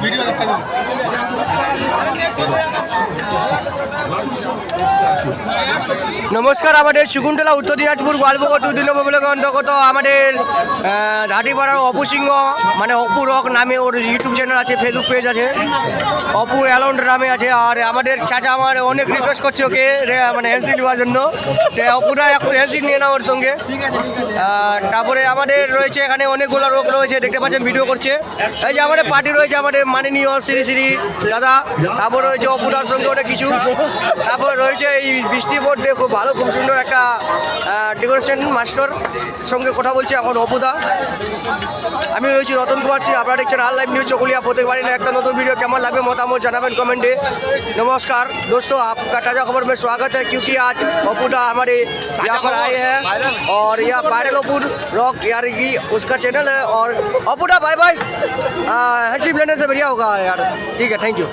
Video নমস্কার আমাদের শকুন্তলা উত্তর দিনাজপুর গোয়ালপুকুর দুদিন ব্লকের অন্তর্গত আমাদের আহ, ঘাটিপাড়ার অপু সিংহ মানে অপু রক নামে ওর ইউটিউব চ্যানেল আছে ফেসবুক পেজ আছে অপু অ্যালাউন্ড নামে আছে আর আমাদের চাচা আমার অনেক রিকোয়েস্ট করছে ওকে মানে হ্যান্সি নেওয়ার জন্য। অপুরা এখন হ্যান্সি নিয়ে না ওর সঙ্গে। তারপরে আমাদের রয়েছে এখানে অনেকগুলো লোক রয়েছে দেখতে পাচ্ছেন ভিডিও করছে। এই যে আমাদের পার্টি রয়েছে আমাদের মাননীয় শ্রী শ্রী দাদা। তারপর রয়েছে অপুরার সঙ্গে ওটা কিছু। তারপর রয়েছে এই বৃষ্টির মধ্যে খুব ভালো খুব সুন্দর একটা ডেকোরেশন মাস্টার সঙ্গে কথা বলছে এখন অপুদা আমি রয়েছি রতন কুমার সিং আপনারা দেখছেন আর লাইভ নিউজ চকুলিয়া প্রত্যেকবারই না একটা নতুন वीडियो कैमन लगे मतामत जनाबेन कमेंटे नमस्कार दोस्तों आपका ताज़ा खबर में स्वागत है क्योंकि आज अपूडा हमारे यहाँ पर आए हैं और यह वायरल अपूर रॉक यार की उसका चैनल है और अपूडा बाय बाय हंसी लेने से बढ़िया होगा यार ठीक है थैंक यू